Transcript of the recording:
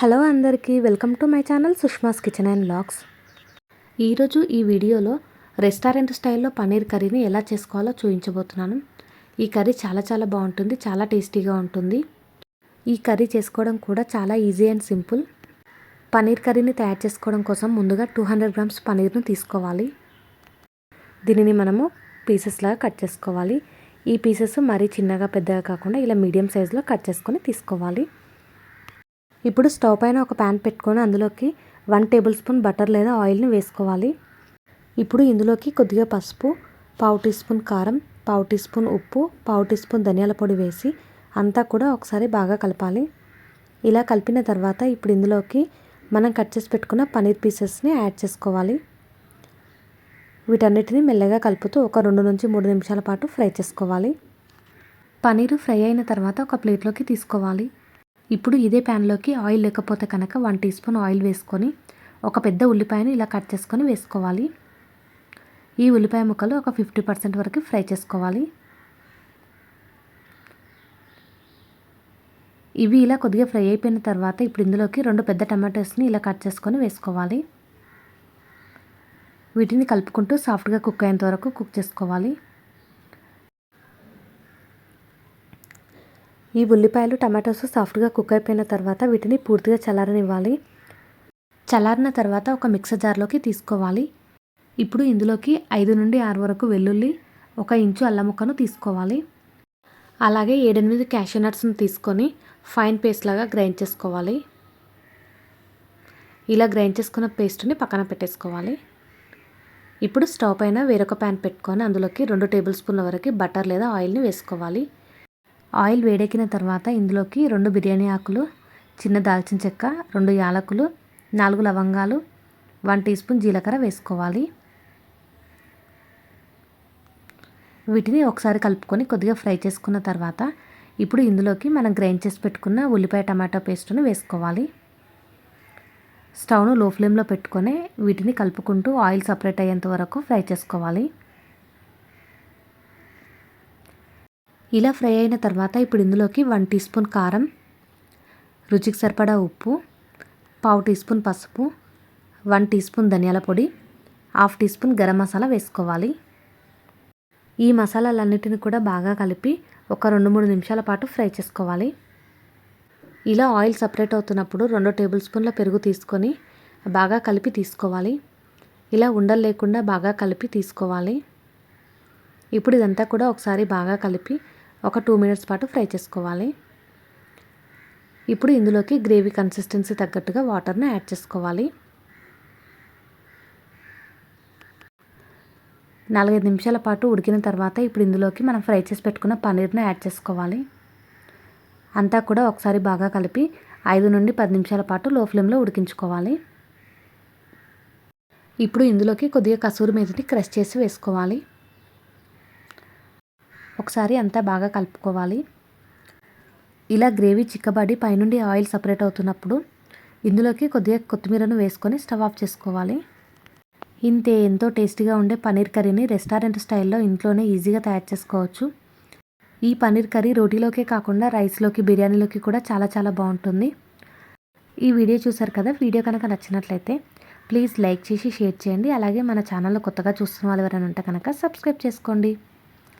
Hello అందరికీ welcome to my channel Sushma's kitchen and blogs ఈరోజు ఈ వీడియోలో రెస్టారెంట్ స్టైల్లో పన్నీర్ కర్రీని ఎలా చేసుకోవాలో చూపించబోతున్నాను ఈ కర్రీ చాలా చాలా బాగుంటుంది చాలా టేస్టీగా ఉంటుంది. ఈ కర్రీ చేసుకోవడం కూడా చాలా ఈజీ అండ్ సింపుల్. పన్నీర్ కర్రీని తయారు చేసుకోవడం కోసం ముందుగా టూ హండ్రెడ్ గ్రామ్స్ పన్నీర్ను తీసుకోవాలి. దీనిని మనము పీసెస్ లాగా కట్ చేసుకోవాలి. ఈ పీసెస్ మరీ చిన్నగా పెద్దగా కాకుండా ఇలా మీడియం సైజులో కట్ చేసుకొని తీసుకోవాలి. ఇప్పుడు స్టవ్ పైన ఒక ప్యాన్ పెట్టుకొని అందులోకి వన్ టేబుల్ స్పూన్ బటర్ లేదా ఆయిల్ని వేసుకోవాలి. ఇప్పుడు ఇందులోకి కొద్దిగా పసుపు పావు టీ స్పూన్ కారం పావు టీ స్పూన్ ఉప్పు పావు టీ స్పూన్ ధనియాల పొడి వేసి అంతా కూడా ఒకసారి బాగా కలపాలి. ఇలా కలిపిన తర్వాత ఇప్పుడు ఇందులోకి మనం కట్ చేసి పెట్టుకున్న పన్నీర్ పీసెస్ని యాడ్ చేసుకోవాలి. వీటన్నిటిని మెల్లగా కలుపుతూ ఒక రెండు నుంచి మూడు నిమిషాల పాటు ఫ్రై చేసుకోవాలి. పన్నీరు ఫ్రై అయిన తర్వాత ఒక ప్లేట్లోకి తీసుకోవాలి. ఇప్పుడు ఇదే ప్యాన్లోకి ఆయిల్ లేకపోతే కనుక వన్ టీ స్పూన్ ఆయిల్ వేసుకొని ఒక పెద్ద ఉల్లిపాయను ఇలా కట్ చేసుకొని వేసుకోవాలి. ఈ ఉల్లిపాయ ముక్కలు ఒక ఫిఫ్టీ పర్సెంట్ వరకు ఫ్రై చేసుకోవాలి. ఇవి ఇలా కొద్దిగా ఫ్రై అయిపోయిన తర్వాత ఇప్పుడు ఇందులోకి రెండు పెద్ద టమాటోస్ని ఇలా కట్ చేసుకొని వేసుకోవాలి. వీటిని కలుపుకుంటూ సాఫ్ట్గా కుక్ అయ్యేంత వరకు కుక్ చేసుకోవాలి. ఈ ఉల్లిపాయలు టమాటోస్ సాఫ్ట్గా కుక్ అయిపోయిన తర్వాత వీటిని పూర్తిగా చల్లారనివ్వాలి. చల్లారిన తర్వాత ఒక మిక్సర్ జార్లోకి తీసుకోవాలి. ఇప్పుడు ఇందులోకి ఐదు నుండి ఆరు వరకు వెల్లుల్లి ఒక ఇంచు అల్లం ముక్కను తీసుకోవాలి. అలాగే ఏడెనిమిది క్యాషూ నట్స్ను తీసుకొని ఫైన్ పేస్ట్ లాగా గ్రైండ్ చేసుకోవాలి. ఇలా గ్రైండ్ చేసుకున్న పేస్ట్ని పక్కన పెట్టేసుకోవాలి. ఇప్పుడు స్టవ్ పైన వేరొక ప్యాన్ పెట్టుకొని అందులోకి రెండు టేబుల్ స్పూన్ల వరకు బటర్ లేదా ఆయిల్ని వేసుకోవాలి. ఆయిల్ వేడెక్కిన తర్వాత ఇందులోకి రెండు బిర్యానీ ఆకులు చిన్న దాల్చిన చెక్క రెండు యాలకులు నాలుగు లవంగాలు వన్ టీ స్పూన్ జీలకర్ర వేసుకోవాలి. వీటిని ఒకసారి కలుపుకొని కొద్దిగా ఫ్రై చేసుకున్న తర్వాత ఇప్పుడు ఇందులోకి మనం గ్రైండ్ చేసి పెట్టుకున్న ఉల్లిపాయ టమాటో పేస్ట్ను వేసుకోవాలి. స్టవ్ను లో ఫ్లేమ్లో పెట్టుకొని వీటిని కలుపుకుంటూ ఆయిల్ సపరేట్ అయ్యేంత వరకు ఫ్రై చేసుకోవాలి. ఇలా ఫ్రై అయిన తర్వాత ఇప్పుడు ఇందులోకి వన్ టీ స్పూన్ కారం రుచికి సరిపడా ఉప్పు పావు టీ స్పూన్ పసుపు వన్ టీ స్పూన్ ధనియాల పొడి half teaspoon garam masala వేసుకోవాలి. ఈ మసాలాలన్నిటిని కూడా బాగా కలిపి ఒక రెండు మూడు నిమిషాల పాటు ఫ్రై చేసుకోవాలి. ఇలా ఆయిల్ సపరేట్ అవుతున్నప్పుడు రెండు టేబుల్ స్పూన్ల పెరుగు తీసుకొని బాగా కలిపి తీసుకోవాలి. ఇలా ఉండలు లేకుండా బాగా కలిపి తీసుకోవాలి. ఇప్పుడు ఇదంతా కూడా ఒకసారి బాగా కలిపి ఒక టూ మినిట్స్ పాటు ఫ్రై చేసుకోవాలి. ఇప్పుడు ఇందులోకి గ్రేవీ కన్సిస్టెన్సీ తగ్గట్టుగా వాటర్ని యాడ్ చేసుకోవాలి. నాలుగైదు నిమిషాల పాటు ఉడికిన తర్వాత ఇప్పుడు ఇందులోకి మనం ఫ్రై చేసి పెట్టుకున్న పన్నీర్ని యాడ్ చేసుకోవాలి. అంతా కూడా ఒకసారి బాగా కలిపి ఐదు నుండి పది నిమిషాల పాటు లో ఫ్లేమ్లో ఉడికించుకోవాలి. ఇప్పుడు ఇందులోకి కొద్దిగా కసూరి మేతిని క్రష్ చేసి వేసుకోవాలి. ఒకసారి అంతా బాగా కలుపుకోవాలి. ఇలా గ్రేవీ చిక్కబడి పైనుండి ఆయిల్ సపరేట్ అవుతున్నప్పుడు ఇందులోకి కొద్దిగా కొత్తిమీరను వేసుకొని స్టవ్ ఆఫ్ చేసుకోవాలి. ఇంతే ఎంతో టేస్టీగా ఉండే పన్నీర్ కర్రీని రెస్టారెంట్ స్టైల్లో ఇంట్లోనే ఈజీగా తయారు చేసుకోవచ్చు. ఈ పన్నీర్ కర్రీ రోటీలోకే కాకుండా రైస్లోకి బిర్యానీలోకి కూడా చాలా చాలా బాగుంటుంది. ఈ వీడియో చూసారు కదా వీడియో కనుక నచ్చినట్లయితే ప్లీజ్ లైక్ చేసి షేర్ చేయండి. అలాగే మన ఛానల్లో కొత్తగా చూస్తున్న వాళ్ళు ఎవరైనా ఉంటే కనుక సబ్స్క్రైబ్ చేసుకోండి.